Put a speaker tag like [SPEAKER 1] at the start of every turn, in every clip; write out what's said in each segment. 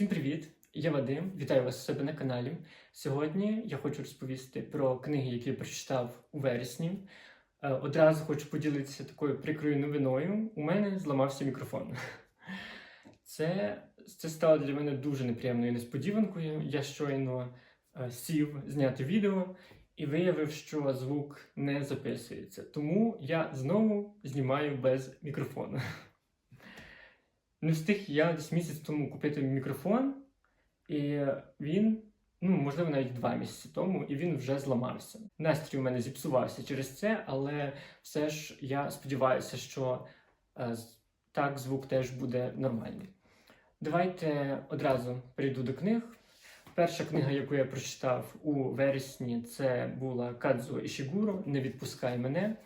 [SPEAKER 1] Всім привіт! Я Вадим. Вітаю вас у себе на каналі. Сьогодні я хочу розповісти про книги, які я прочитав у вересні. Е, Одразу хочу поділитися такою прикрою новиною. У мене зламався мікрофон. Це, це стало для мене дуже неприємною несподіванкою. Я щойно е, сів зняти відео і виявив, що звук не записується. Тому я знову знімаю без мікрофону. Не встиг я десь місяць тому купити мікрофон, і він, ну можливо, навіть два місяці тому, і він вже зламався. Настрій у мене зіпсувався через це, але все ж я сподіваюся, що е, так звук теж буде нормальний. Давайте одразу перейду до книг. Перша книга, яку я прочитав у вересні, це була Кадзо Ішігуро Не відпускай мене.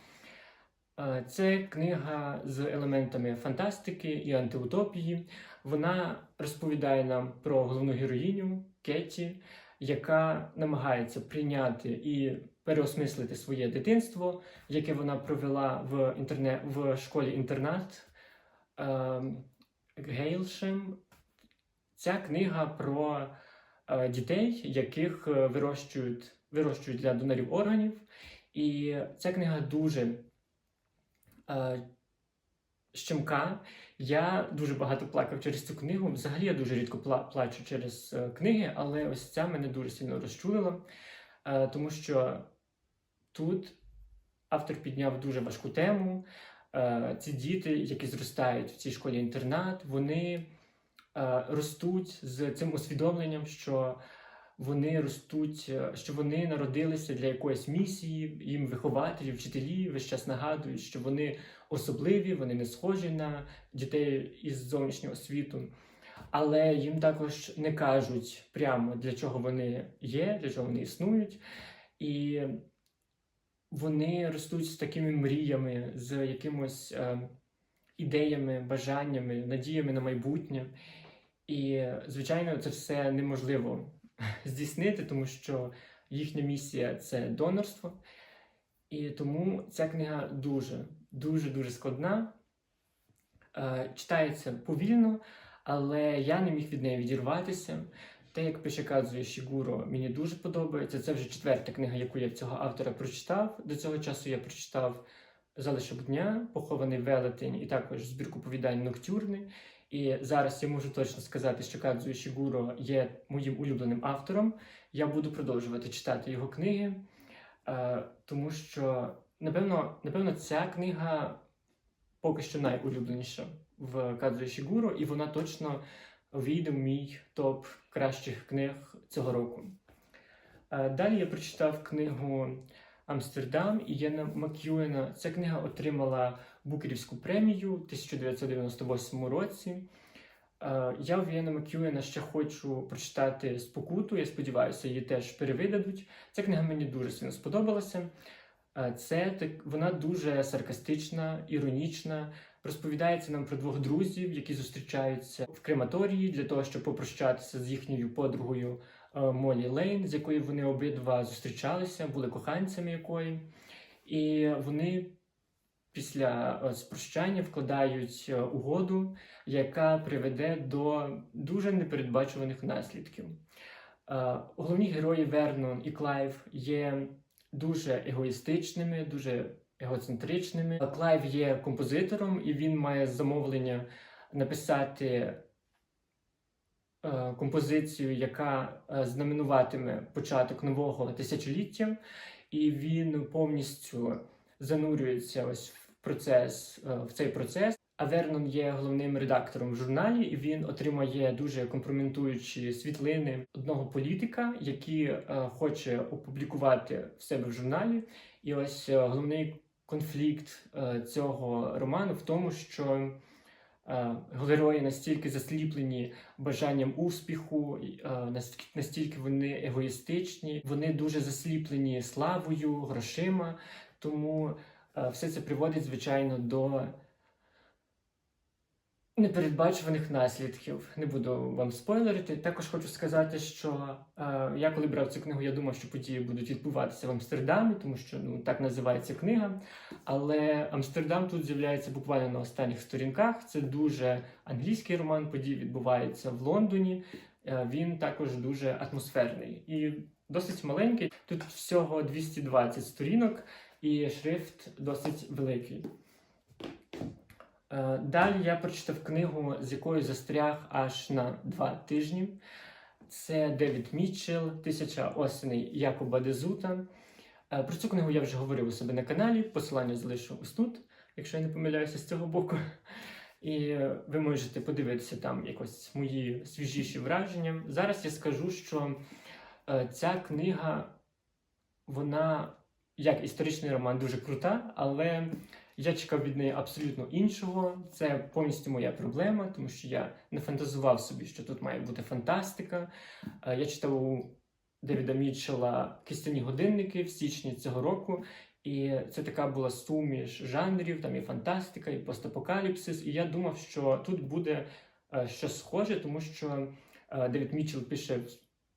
[SPEAKER 1] Е, Це книга з елементами фантастики і антиутопії. Вона розповідає нам про головну героїню Кеті, яка намагається прийняти і переосмислити своє дитинство, яке вона провела в інтерне... в школі-інтернат е, Гейлшем. Ця книга про е, дітей, яких вирощують, вирощують для донорів органів. І ця книга дуже щемка. Я дуже багато плакав через цю книгу. Взагалі я дуже рідко пла- плачу через е, книги, але ось ця мене дуже сильно розчулила, е, тому що тут автор підняв дуже важку тему. Е, ці діти, які зростають в цій школі-інтернат, вони е, ростуть з цим усвідомленням, що вони ростуть, е, що вони народилися для якоїсь місії, їм вихователі, вчителі весь час нагадують, що вони особливі, вони не схожі на дітей із зовнішнього світу. Але їм також не кажуть прямо для чого вони є, для чого вони існують. І вони ростуть з такими мріями, з якимось е, ідеями, бажаннями, надіями на майбутнє. І, звичайно, це все неможливо здійснити, тому що їхня місія це донорство. І тому ця книга дуже, дуже, дуже складна. Е, Читається повільно, але я не міг від неї відірватися. Те, як пише Шігуро, мені дуже подобається. Це вже четверта книга, яку я цього автора прочитав. До цього часу я прочитав Залишок дня, Похований велетень і також збірку повідань Ноктюрни. І зараз я можу точно сказати, що Кадзує Шігуро є моїм улюбленим автором. Я буду продовжувати читати його книги, е, тому що, напевно, напевно, ця книга поки що найулюбленіша в Кадзує Шігуро, і вона точно війде в мій топ кращих книг цього року. Е, Далі я прочитав книгу Амстердам Ієна Мак'юена. Ця книга отримала Букерівську премію у 1998 році. Е, Я в Мак'юена ще хочу прочитати спокуту. Я сподіваюся, її теж перевидадуть. Ця книга мені дуже сильно сподобалася. Е, Це так, вона дуже саркастична, іронічна. Розповідається нам про двох друзів, які зустрічаються в крематорії для того, щоб попрощатися з їхньою подругою е, Молі Лейн, з якою вони обидва зустрічалися, були коханцями якої. І вони після е, спрощання вкладають е, угоду, яка приведе до дуже непередбачуваних наслідків. Е, Головні герої Вернон і Клайв є дуже егоїстичними, дуже егоцентричними. Клайв є композитором, і він має замовлення написати композицію, яка знаменуватиме початок нового тисячоліття, і він повністю занурюється ось процес, е, в цей процес. А Вернон є головним редактором в журналі, і він отримає дуже компрометуючі світлини одного політика, який е, хоче опублікувати в себе в журналі. І ось е, головний конфлікт цього роману в тому, що е, герої настільки засліплені бажанням успіху, е, настільки, вони егоїстичні, вони дуже засліплені славою, грошима. Тому все це приводить, звичайно, до непередбачуваних наслідків. Не буду вам спойлерити. Також хочу сказати, що е, я коли брав цю книгу, я думав, що події будуть відбуватися в Амстердамі, тому що ну так називається книга. Але Амстердам тут з'являється буквально на останніх сторінках. Це дуже англійський роман. Події відбуваються в Лондоні. Е, Він також дуже атмосферний і досить маленький. Тут всього 220 сторінок, і шрифт досить великий. Е, Далі я прочитав книгу, з якою застряг аж на два тижні. Це Девід Мітчелл, Тисяча осеней Якоба Дезута. Е, Про цю книгу я вже говорив у себе на каналі. Посилання залишу ось тут, якщо я не помиляюся з цього боку. І ви можете подивитися там якось мої свіжіші враження. Зараз я скажу, що е, ця книга, вона як історичний роман дуже крута, але я чекав від неї абсолютно іншого. Це повністю моя проблема, тому що я не фантазував собі, що тут має бути фантастика. Е, Я читав у Девіда Мітчелла Кистяні годинники в січні цього року. І це така була суміш жанрів, там і фантастика, і постапокаліпсис. І я думав, що тут буде е, щось схоже, тому що е, Девід Мітчелл пише,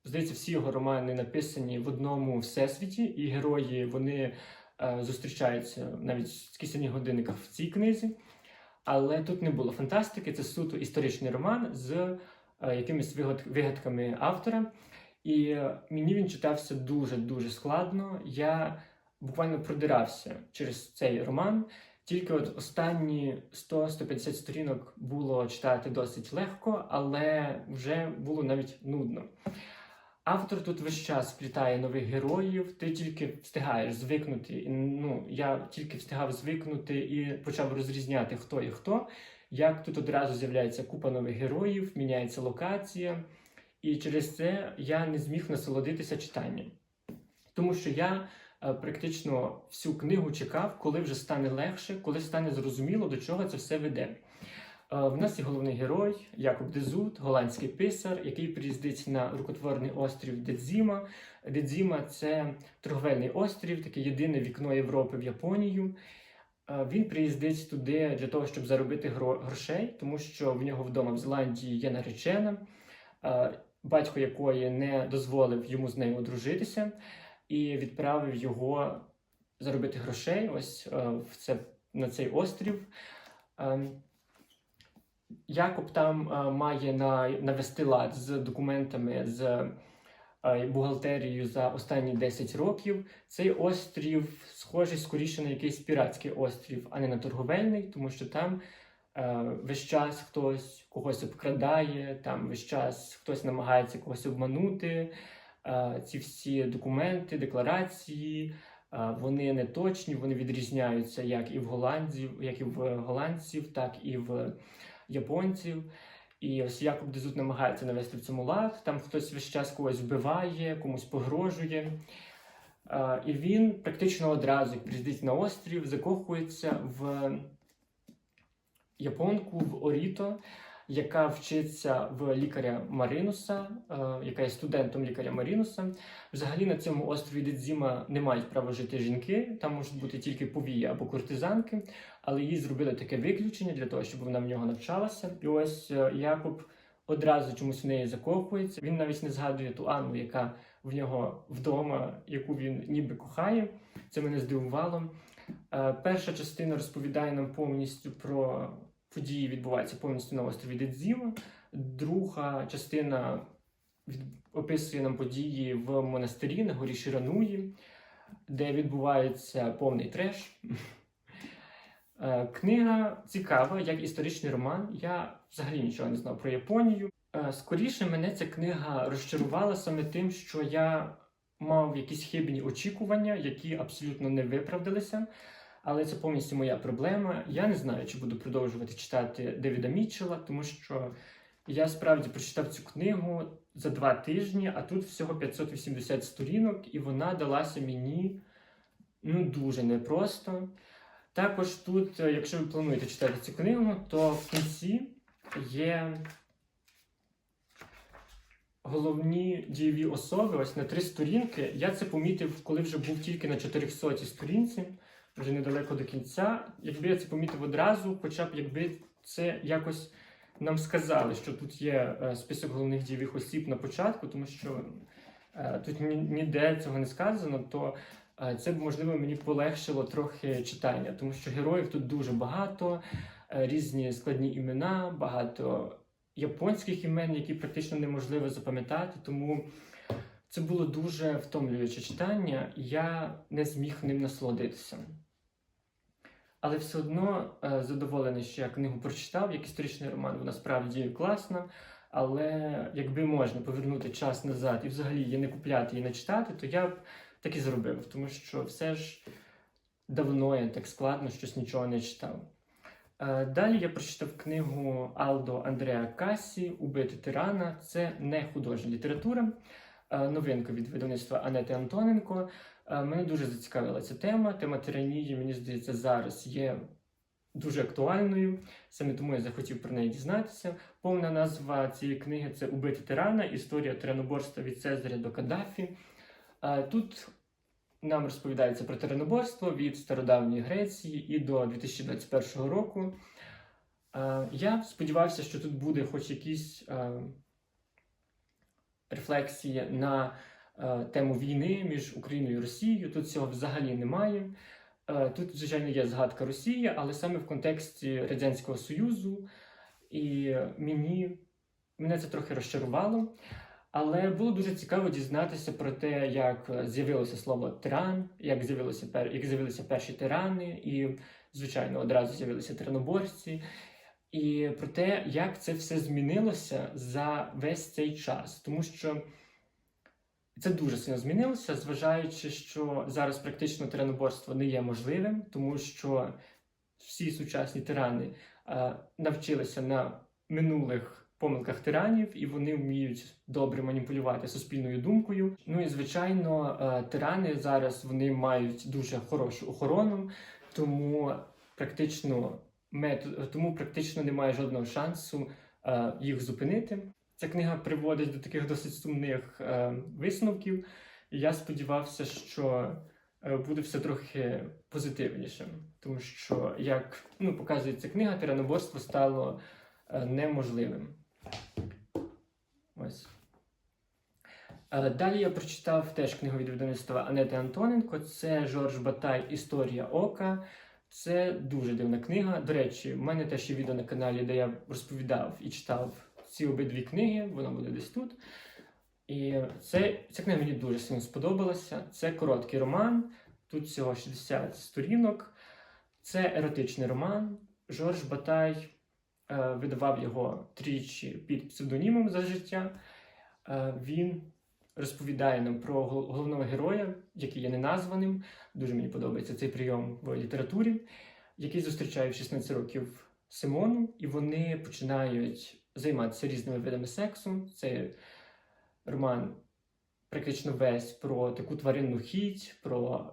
[SPEAKER 1] здається, всі його романи написані в одному всесвіті, і герої вони е, зустрічаються навіть в кисяних годинниках в цій книзі. Але тут не було фантастики, це суто історичний роман з е, якимись вигадками автора. І е, мені він читався дуже-дуже складно. Я буквально продирався через цей роман. Тільки от останні 100-150 сторінок було читати досить легко, але вже було навіть нудно. Автор тут весь час вплітає нових героїв, ти тільки встигаєш звикнути. Ну, я тільки встигав звикнути і почав розрізняти, хто і хто. Як тут одразу з'являється купа нових героїв, міняється локація, і через це я не зміг насолодитися читанням. Тому що я е, практично всю книгу чекав, коли вже стане легше, коли стане зрозуміло, до чого це все веде. Е, В нас є головний герой Якоб Дезут, голландський писар, який приїздить на рукотворний острів Дедзіма. Дедзіма це торговельний острів, таке єдине вікно Європи в Японію. Е, Він приїздить туди для того, щоб заробити грошей, тому що в нього вдома в Зеландії є наречена, е, батько якої не дозволив йому з нею одружитися і відправив його заробити грошей ось в це, на цей острів. Якоб там е, має на, навести лад з документами, з е, бухгалтерією за останні 10 років. Цей острів схожий скоріше на якийсь піратський острів, а не на торговельний, тому що там е, весь час хтось когось обкрадає, там весь час хтось намагається когось обманути. Е, ці всі документи, декларації, вони не точні, вони відрізняються як і в голландців, як і в голландців, так і в японців. І ось Якоб Дезут намагається навести в цьому лад. Там хтось весь час когось вбиває, комусь погрожує. І він практично одразу, приїздить на острів, закохується в японку в Оріто, яка вчиться в лікаря Маринуса, е, яка є студентом лікаря Маринуса. Взагалі на цьому острові Дедзіма не мають права жити жінки, там можуть бути тільки повії або куртизанки, але їй зробили таке виключення для того, щоб вона в нього навчалася. І ось е, Якоб одразу чомусь в неї закохується. Він навіть не згадує ту Анну, яка в нього вдома, яку він ніби кохає. Це мене здивувало. Е, Перша частина розповідає нам повністю про події, відбуваються повністю на острові Дедзіма. Друга частина описує нам події в монастирі на горі Ширануї, де відбувається повний треш. Е, Книга цікава, як історичний роман. Я взагалі нічого не знав про Японію. Е, Скоріше мене ця книга розчарувала саме тим, що я мав якісь хибні очікування, які абсолютно не виправдалися. Але це повністю моя проблема. Я не знаю, чи буду продовжувати читати Девіда Мітчелла, тому що я справді прочитав цю книгу за два тижні, а тут всього 580 сторінок, і вона далася мені ну дуже непросто. Також тут, е, якщо ви плануєте читати цю книгу, то в кінці є головні дієві особи, ось на три сторінки. Я це помітив, коли вже був тільки на 400 сторінці, вже недалеко до кінця. Якби я це помітив одразу, хоча б якби це якось Нам сказали, що тут є е, список головних дієвих осіб на початку, тому що е, тут ніде цього не сказано, то е, це б можливо мені полегшило трохи читання, тому що героїв тут дуже багато, різні складні імена, багато японських імен, які практично неможливо запам'ятати. Тому це було дуже втомлююче читання, і я не зміг ним насолодитися. Але все одно е, задоволений, що я книгу прочитав, як історичний роман, вона справді класна. Але якби можна повернути час назад і взагалі її не купляти і не читати, то я б так і зробив, тому що все ж давно я так складно щось нічого не читав. Е, Далі я прочитав книгу Алдо Андреа Касі Убити тирана. Це не художня література, е, новинка від видавництва Анети Антоненко. Е, Мене дуже зацікавила ця тема. Тема тиранії, мені здається, зараз є дуже актуальною. Саме тому я захотів про неї дізнатися. Повна назва цієї книги це Убити тирана. Історія тираноборства від Цезаря до Каддафі. Е, Тут нам розповідається про тираноборство від стародавньої Греції і до 2021 року. Я сподівався, що тут буде хоч якісь рефлексії на е, тему війни між Україною і Росією. Тут цього взагалі немає. Е, Тут, звичайно, є згадка Росії, але саме в контексті Радянського Союзу. І мені мене це трохи розчарувало. Але було дуже цікаво дізнатися про те, як з'явилося слово тиран, як з'явилося пер... як з'явилися перші тирани, і, звичайно, одразу з'явилися тираноборці, і про те, як це все змінилося за весь цей час. Тому що це дуже сильно змінилося, зважаючи, що зараз практично тираноборство не є можливим, тому що всі сучасні тирани е, навчилися на минулих помилках тиранів, і вони вміють добре маніпулювати суспільною думкою. Ну і звичайно, е, тирани зараз вони мають дуже хорошу охорону, тому практично метод, тому практично немає жодного шансу е, їх зупинити. Ця книга приводить до таких досить сумних е, висновків. Я сподівався, що е, буде все трохи позитивнішим, тому що, як ну, показує ця книга, тираноборство стало е, неможливим. Ось. Е, Далі я прочитав теж книгу від видавництва Анети Антоненко. Це Жорж Батай Історія Ока. Це дуже дивна книга. До речі, в мене теж є відео на каналі, де я розповідав і читав ці обидві книги, воно буде десь тут. І це, ця книга мені дуже сильно сподобалася. Це короткий роман, тут всього 60 сторінок. Це еротичний роман. Жорж Батай е, видавав його тричі під псевдонімом за життя. Е, він розповідає нам про головного героя, який є неназваним. Дуже мені подобається цей прийом в літературі, який зустрічає в 16 років Симону, і вони починають займатися різними видами сексу. Це роман практично весь про таку тваринну хіть, про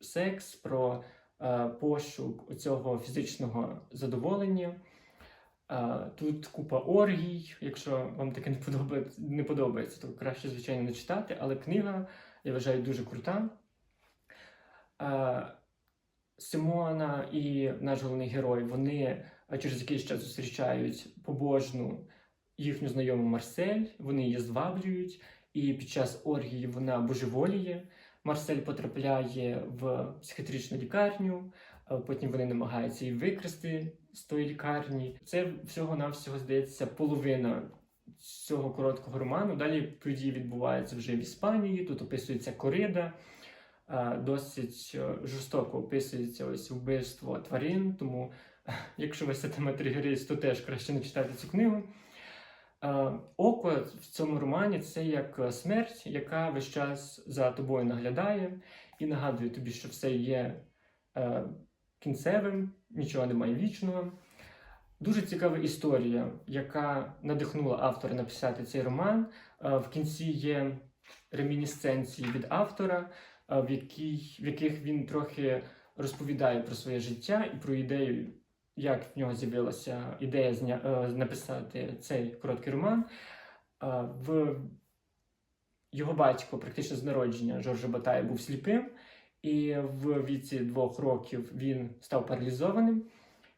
[SPEAKER 1] секс, про е, пошук цього фізичного задоволення. Тут купа оргій. Якщо вам таке не подобається, не подобається, то краще, звичайно, не читати. Але книга, я вважаю, дуже крута. Симона і наш головний герой, вони через якийсь час зустрічають побожну їхню знайому Марсель, вони її зваблюють, і під час оргії вона божеволіє. Марсель потрапляє в психіатричну лікарню, потім вони намагаються її викрасти з тої лікарні. Це всього-навсього здається половина цього короткого роману. Далі події відбуваються вже в Іспанії. Тут описується корида. Е, Досить е, жорстоко описується ось вбивство тварин, тому якщо ви тема тригерист, то теж краще не читати цю книгу. Е, Око в цьому романі це як смерть, яка весь час за тобою наглядає і нагадує тобі, що все є кінцевим, нічого немає вічного. Дуже цікава історія, яка надихнула автора написати цей роман. Е, В кінці є ремінісценції від автора, е, в, якій, в яких він трохи розповідає про своє життя і про ідею, як в нього з'явилася ідея е, написати цей короткий роман. В його батько, практично з народження Жоржа Батая, був сліпим, і в віці двох років він став паралізованим.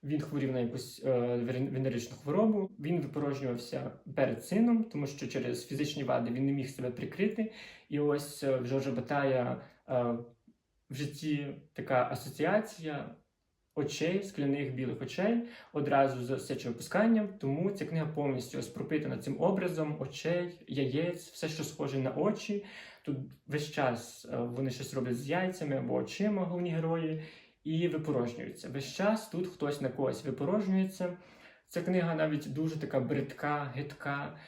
[SPEAKER 1] Він хворів на якусь е, венеричну хворобу. Він випорожнювався перед сином, тому що через фізичні вади він не міг себе прикрити. І ось е, в Жоржа Батая е, в житті така асоціація очей, скляних білих очей, одразу з сечовипусканням. Тому ця книга повністю ось пропитана цим образом очей, яєць, все, що схоже на очі. Тут весь час е, вони щось роблять з яйцями або очима, головні герої, і випорожнюються. Весь час тут хтось на когось випорожнюється. Ця книга навіть дуже така бридка, гидка.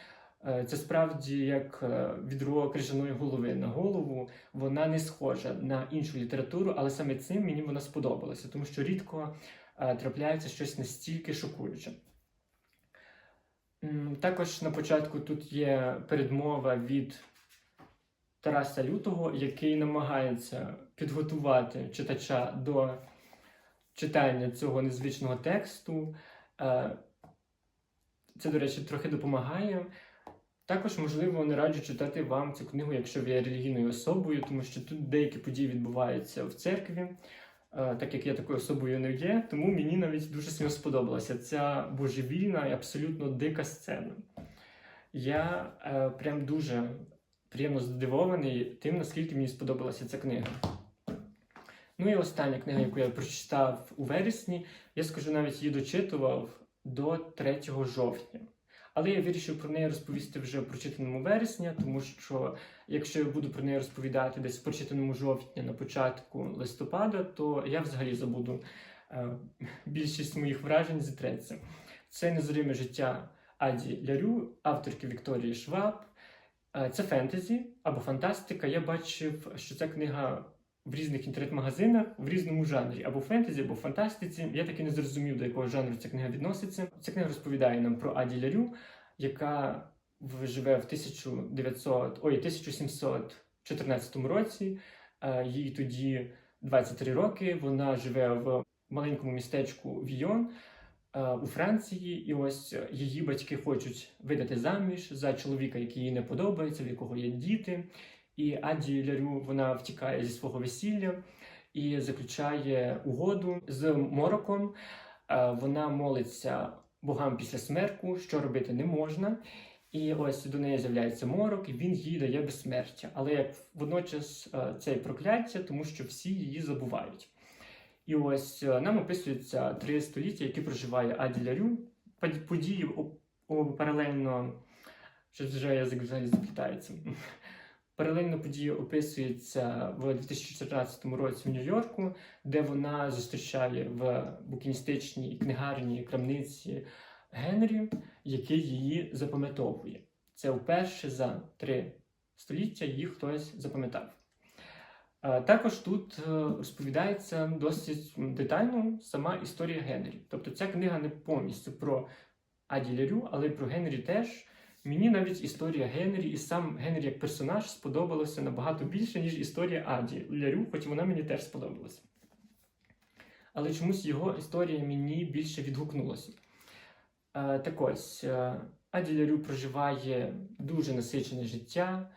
[SPEAKER 1] Е, Це справді як е, відро крижаної голови на голову. Вона не схожа на іншу літературу, але саме цим мені вона сподобалася, тому що рідко трапляється щось настільки шокуюче. Також на початку тут є передмова від Тараса Лютого, який намагається підготувати читача до читання цього незвичного тексту. Е, Це, до речі, трохи допомагає. Також, можливо, не раджу читати вам цю книгу, якщо ви є релігійною особою, тому що тут деякі події відбуваються в церкві, е, так як я такою особою не є, тому мені навіть дуже сильно сподобалася ця божевільна і абсолютно дика сцена. Я е, прям дуже приємно здивований тим, наскільки мені сподобалася ця книга. Ну і остання книга, яку я прочитав у вересні, я скажу, навіть її дочитував до 3 жовтня. Але я вирішив про неї розповісти вже в прочитаному вересня, тому що якщо я буду про неї розповідати десь в прочитаному жовтня на початку листопада, то я взагалі забуду е, більшість моїх вражень зітреться. Це незриме життя Аді Лярю, авторки Вікторії Шваб. Е, Це фентезі або фантастика. Я бачив, що ця книга в різних інтернет-магазинах в різному жанрі, або фентезі, або фантастиці. Я таки не зрозумів, до якого жанру ця книга відноситься. Ця книга розповідає нам про Аді Лярю, яка живе в 1900, ой, 1714 році. Е, Їй тоді 23 роки. Вона живе в маленькому містечку Війон у Франції, і ось е, її батьки хочуть видати заміж за чоловіка, який їй не подобається, в якого є діти. І Аді Лярю вона втікає зі свого весілля і заключає угоду з Мороком. Е, Вона молиться богам після смерку, що робити не можна. І ось до неї з'являється морок, і він їй дає безсмертя. Але як водночас е, це прокляття, тому що всі її забувають. І ось е, нам описується три століття, які проживає Аді Лярю. Події паралельно, що вже язик взагалі заплітається. Паралельно події описуються в 2014 році в Нью-Йорку, де вона зустрічає в букіністичній книгарні крамниці Генрі, який її запам'ятовує. Це вперше за три століття її хтось запам'ятав. Також тут е, розповідається досить детально сама історія Генрі. Тобто ця книга не повністю про Аді Лярю, але й про Генрі теж. Мені навіть історія Генрі і сам Генрі як персонаж сподобалося набагато більше, ніж історія Аді Лярю, хоч вона мені теж сподобалася. Але чомусь його історія мені більше відгукнулася. Е, Так ось, е, Аді Лярю проживає дуже насичене життя.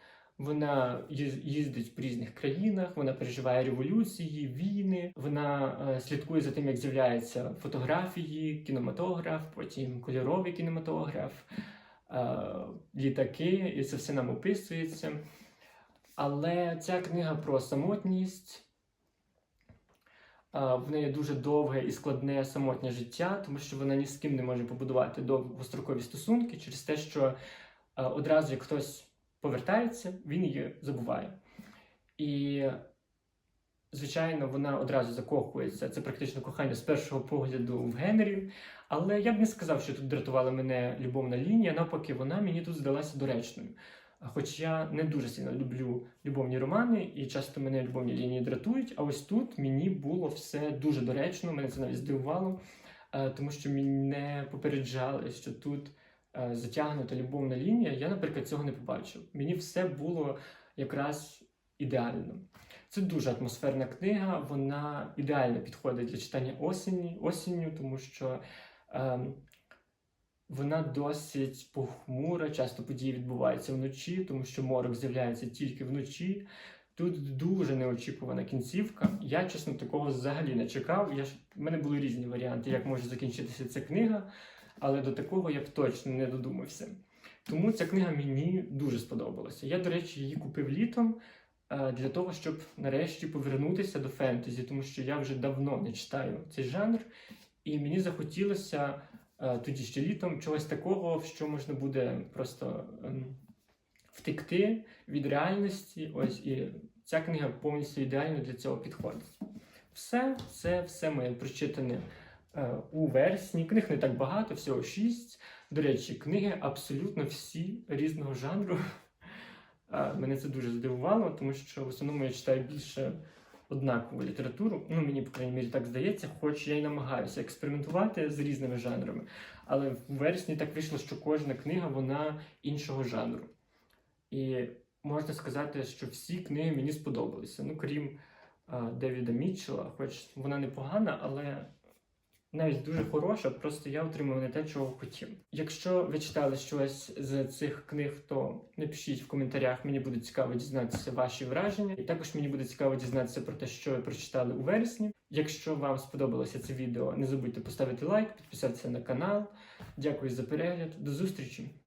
[SPEAKER 1] Вона їз- їздить по різних країнах, вона переживає революції, війни. Вона е, слідкує за тим, як з'являються фотографії, кінематограф, потім кольоровий кінематограф, е, літаки, і це все нам описується. Але ця книга про самотність. е, В неї дуже довге і складне самотнє життя, тому що вона ні з ким не може побудувати довгострокові стосунки через те, що одразу як хтось повертається, він її забуває. І, звичайно, вона одразу закохується. Це практично кохання з першого погляду в Генрі. Але я б не сказав, що тут дратувала мене любовна лінія. Навпаки, вона мені тут здалася доречною. Хоч я не дуже сильно люблю любовні романи, і часто мене любовні лінії дратують. А ось тут мені було все дуже доречно, мене це навіть здивувало, е, тому що мене попереджали, що тут затягнута любовна лінія. Я, наприклад, цього не побачив. Мені все було якраз ідеально. Це дуже атмосферна книга, вона ідеально підходить для читання осені, осінню, тому що ем, вона досить похмура, часто події відбуваються вночі, тому що морок з'являється тільки вночі. Тут дуже неочікувана кінцівка. Я, чесно, такого взагалі не чекав. Я ж... У мене були різні варіанти, як може закінчитися ця книга, але до такого я б точно не додумався. Тому ця книга мені дуже сподобалася. Я, до речі, її купив літом е, для того, щоб нарешті повернутися до фентезі, тому що я вже давно не читаю цей жанр, і мені захотілося е, тоді ще літом чогось такого, в що можна буде просто ем, втекти від реальності. Ось і ця книга повністю ідеально для цього підходить. Все, це все моє прочитане у вересні. Книг не так багато, всього шість. До речі, книги абсолютно всі різного жанру. Е, Мене це дуже здивувало, тому що в основному я читаю більше однакову літературу. Ну, мені, по крайній мірі, так здається, хоч я й намагаюся експериментувати з різними жанрами. Але в вересні так вийшло, що кожна книга вона іншого жанру. І можна сказати, що всі книги мені сподобалися. Ну, крім а, Девіда Мітчелла, хоч вона непогана, але навіть дуже хороша, просто я отримав не те, чого хотів. Якщо ви читали щось з цих книг, то напишіть в коментарях, мені буде цікаво дізнатися ваші враження. І також мені буде цікаво дізнатися про те, що ви прочитали у вересні. Якщо вам сподобалося це відео, не забудьте поставити лайк, підписатися на канал. Дякую за перегляд. До зустрічі!